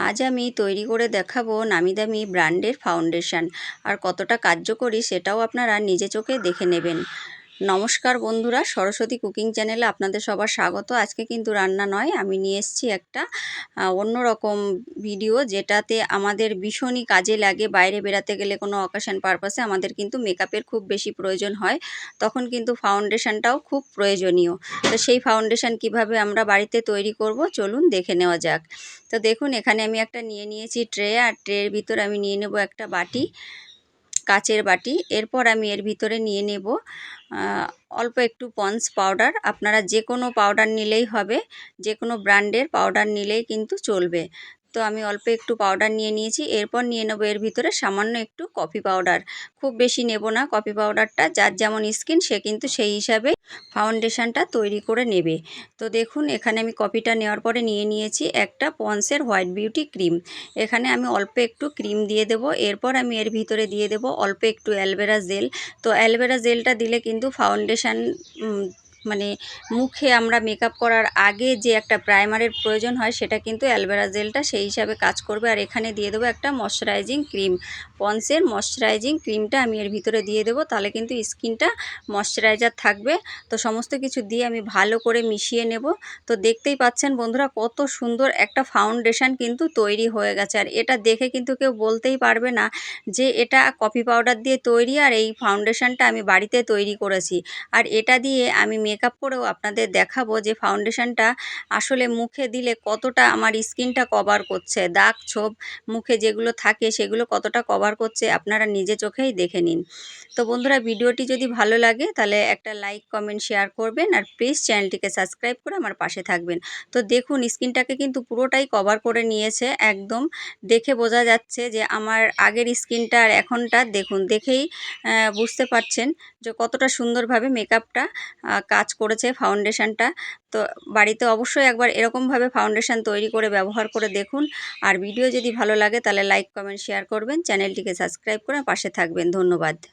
আজ আমি তৈরি করে দেখাবো নামি দামি ব্র্যান্ডের ফাউন্ডেশন। আর কতটা কার্যকরী সেটাও আপনারা নিজে চোখে দেখে নেবেন। নমস্কার বন্ধুরা, সরস্বতী কুকিং চ্যানেলে আপনাদের সবার স্বাগত। আজকে কিন্তু রান্না নয়, আমি নিয়ে এসেছি একটা অন্যরকম ভিডিও যেটাতে আমাদের ভীষণই কাজে লাগে, বাইরে বেড়াতে গেলে কোনো অকেশন পারপাসে আমাদের কিন্তু মেকআপের খুব বেশি প্রয়োজন হয়। তখন কিন্তু ফাউন্ডেশনটাও খুব প্রয়োজনীয়। তো সেই ফাউন্ডেশন কীভাবে আমরা বাড়িতে তৈরি করব, চলুন দেখে নেওয়া যাক। তো দেখুন, এখানে আমি একটা নিয়ে নিয়েছি ট্রে আর ট্রের ভিতর আমি নিয়ে নেব একটা বাটি। কাচের বাটি। এরপর আমি এর ভিতরে নিয়ে নেব অল্প একটু পন্স পাউডার। আপনারা যে কোনো পাউডার নিলেই হবে যে কোনো ব্র্যান্ডের পাউডার নিলেই কিন্তু চলবে। তো আমি অল্প একটু পাউডার নিয়ে নিয়েছি। এরপর নিয়ে নেব এর ভিতরে সামান্য একটু কফি পাউডার খুব বেশি নেব না। কফি পাউডারটা যার যেমন স্কিন সে কিন্তু সেই হিসাবে ফাউন্ডেশনটা তৈরি করে নেবে। তো দেখুন, এখানে আমি কফিটা নেওয়ার পরে নিয়ে নিয়েছি একটা পন্সের হোয়াইট বিউটি ক্রিম এখানে আমি অল্প একটু ক্রিম দিয়ে দেব। এরপর আমি এর ভিতরে দিয়ে দেব অল্প একটু অ্যালভেরা জেল তো অ্যালভেরা জেলটা দিলে কিন্তু ফাউন্ডেশন মানে মুখে আমরা মেকআপ করার আগে যে একটা প্রাইমারের প্রয়োজন হয়, সেটা কিন্তু অ্যালভেরা জেলটা সেই হিসাবে কাজ করবে। আর এখানে দিয়ে দেবো একটা ময়শ্চারাইজিং ক্রিম পন্সের ময়শ্চারাইজিং ক্রিমটা আমি এর ভিতরে দিয়ে দেবো, তাহলে কিন্তু স্কিনটা ময়শ্চারাইজার থাকবে। তো সমস্ত কিছু দিয়ে আমি ভালো করে মিশিয়ে নেব। তো দেখতেই পাচ্ছেন বন্ধুরা, কত সুন্দর একটা ফাউন্ডেশন কিন্তু তৈরি হয়ে গেছে। আর এটা দেখে কিন্তু কেউ বলতেই পারবে না যে এটা কফি পাউডার দিয়ে তৈরি, আর এই ফাউন্ডেশনটা আমি বাড়িতে তৈরি করেছি। আর এটা দিয়ে আমি মেকআপ করেও আপনাদের দেখাবো যে ফাউন্ডেশনটা আসলে মুখে দিলে কতটা আমার স্কিনটা কভার করছে। দাগ ছোপ মুখে যেগুলো থাকে সেগুলো কতটা কভার করছে আপনারা নিজে চোখেই দেখে নিন। তো বন্ধুরা, ভিডিওটি যদি ভালো লাগে তাহলে একটা লাইক কমেন্ট শেয়ার করবেন আর প্লিজ চ্যানেলটিকে সাবস্ক্রাইব করে আমার পাশে থাকবেন। তো দেখুন স্কিনটাকে কিন্তু পুরোটাই কভার করে নিয়েছে। একদম দেখে বোঝা যাচ্ছে যে আমার আগের স্কিনটা আর এখনটা দেখুন, দেখেই বুঝতে পারছেন যে কতটা সুন্দরভাবে মেকআপটা কাজ করেছে ফাউন্ডেশানটা তো বাড়িতে অবশ্যই একবার এরকমভাবে ফাউন্ডেশান তৈরি করে ব্যবহার করে দেখুন। আর ভিডিও যদি ভালো লাগে তাহলে লাইক কমেন্ট শেয়ার করবেন। চ্যানেলটিকে সাবস্ক্রাইব করে পাশে থাকবেন। ধন্যবাদ।